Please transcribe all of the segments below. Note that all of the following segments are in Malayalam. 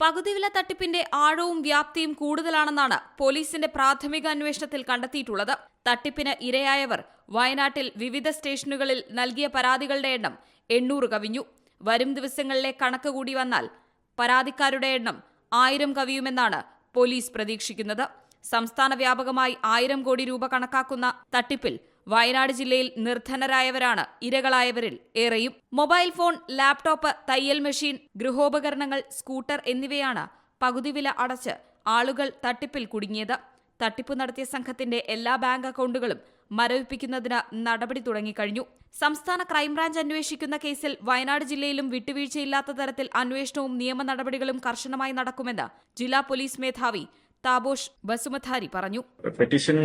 പകുതിവില തട്ടിപ്പിന്റെ ആഴവും വ്യാപ്തിയും കൂടുതലാണെന്നാണ് പോലീസിന്റെ പ്രാഥമിക അന്വേഷണത്തിൽ കണ്ടെത്തിയിട്ടുള്ളത്. തട്ടിപ്പിന് ഇരയായവർ വയനാട്ടിൽ വിവിധ സ്റ്റേഷനുകളിൽ നൽകിയ പരാതികളുടെ എണ്ണം എണ്ണൂറ് കവിഞ്ഞു. വരും ദിവസങ്ങളിലെ കണക്ക് കൂടി വന്നാൽ പരാതിക്കാരുടെ എണ്ണം ആയിരം കവിയുമെന്നാണ് പോലീസ് പ്രതീക്ഷിക്കുന്നത്. സംസ്ഥാന വ്യാപകമായി ആയിരം കോടി രൂപ കണക്കാക്കുന്ന തട്ടിപ്പിൽ വയനാട് ജില്ലയിൽ നിർധനരായവരാണ് ഇരകളായവരിൽ ഏറെയും. മൊബൈൽ ഫോൺ ലാപ്ടോപ്പ് തയ്യൽ മെഷീൻ ഗൃഹോപകരണങ്ങൾ സ്കൂട്ടർ എന്നിവയാണ് പകുതി വില അടച്ച് ആളുകൾ തട്ടിപ്പിൽ കുടുങ്ങിയത്. തട്ടിപ്പ് നടത്തിയ സംഘത്തിന്റെ എല്ലാ ബാങ്ക് അക്കൗണ്ടുകളും മരവിപ്പിക്കുന്നതിന് നടപടി തുടങ്ങിക്കഴിഞ്ഞു. സംസ്ഥാന ക്രൈംബ്രാഞ്ച് അന്വേഷിക്കുന്ന കേസിൽ വയനാട് ജില്ലയിലും വിട്ടുവീഴ്ചയില്ലാത്ത തരത്തിൽ അന്വേഷണവും നിയമ നടപടികളും കർശനമായി നടക്കുമെന്ന് ജില്ലാ പോലീസ് മേധാവി താബോഷ് ബസുമധാരി പറഞ്ഞു. പെറ്റീഷൻ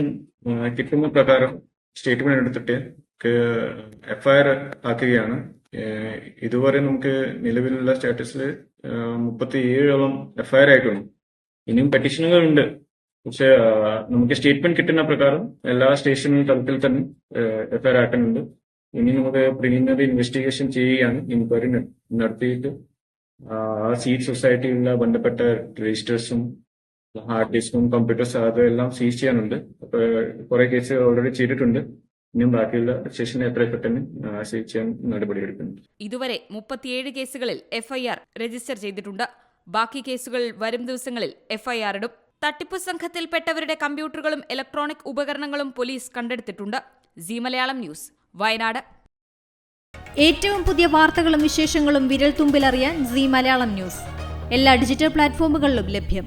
കിട്ടുന്ന പ്രകാരം സ്റ്റേറ്റ്മെന്റ് എടുത്തിട്ട് എഫ്ഐആർ ആക്കുകയാണ്. ഇതുവരെ നമുക്ക് നിലവിലുള്ള സ്റ്റാറ്റസിൽ മുപ്പത്തി ഏഴോളം എഫ്ഐആർ ആയിട്ടുണ്ട്. ഇനിയും പെറ്റീഷനുകൾ ഉണ്ട് പക്ഷെ നമുക്ക് സ്റ്റേറ്റ്മെന്റ് കിട്ടുന്ന പ്രകാരം എല്ലാ സ്റ്റേഷൻ തലത്തിൽ തന്നെ എഫ്ഐആർ ആക്കുന്നുണ്ട് ഇനി നമുക്ക് പ്രിലിമിനറി ഇൻവെസ്റ്റിഗേഷൻ ചെയ്യുകയാണ്. ഇൻക്വയറി നടത്തിയിട്ട് ആ സീറ്റ് സൊസൈറ്റിയിലുള്ള ബന്ധപ്പെട്ട രജിസ്റ്റേഴ്സും ഹാർഡ് ഡിസ്കും കമ്പ്യൂട്ടേഴ്സ് അതെല്ലാം സീസ് ചെയ്യാനുണ്ട്. അപ്പൊ കുറെ കേസ് ഓൾറെഡി ചെയ്തിട്ടുണ്ട്. ഇനിയും ബാക്കിയുള്ള സെഷൻ എത്ര പെട്ടെന്ന് സീസ് ചെയ്യാൻ നടപടിയെടുക്കുന്നുണ്ട് ഇതുവരെ മുപ്പത്തിയേഴ് കേസുകളിൽ എഫ്ഐആർ രജിസ്റ്റർ ചെയ്തിട്ടുണ്ട്. ബാക്കി കേസുകൾ വരും ദിവസങ്ങളിൽ എഫ്ഐആർ ഇടും. തട്ടിപ്പു സംഘത്തിൽപ്പെട്ടവരുടെ കമ്പ്യൂട്ടറുകളും ഇലക്ട്രോണിക് ഉപകരണങ്ങളും പോലീസ് കണ്ടെടുത്തിട്ടുണ്ട്. G Malayalam news Wayanad. ഏറ്റവും പുതിയ വാർത്തകളും വിശേഷങ്ങളും വിരൽ തുമ്പിലറിയാൻ സി മലയാളം ന്യൂസ്. എല്ലാ ഡിജിറ്റൽ പ്ലാറ്റ്ഫോമുകളിലും ലഭ്യം.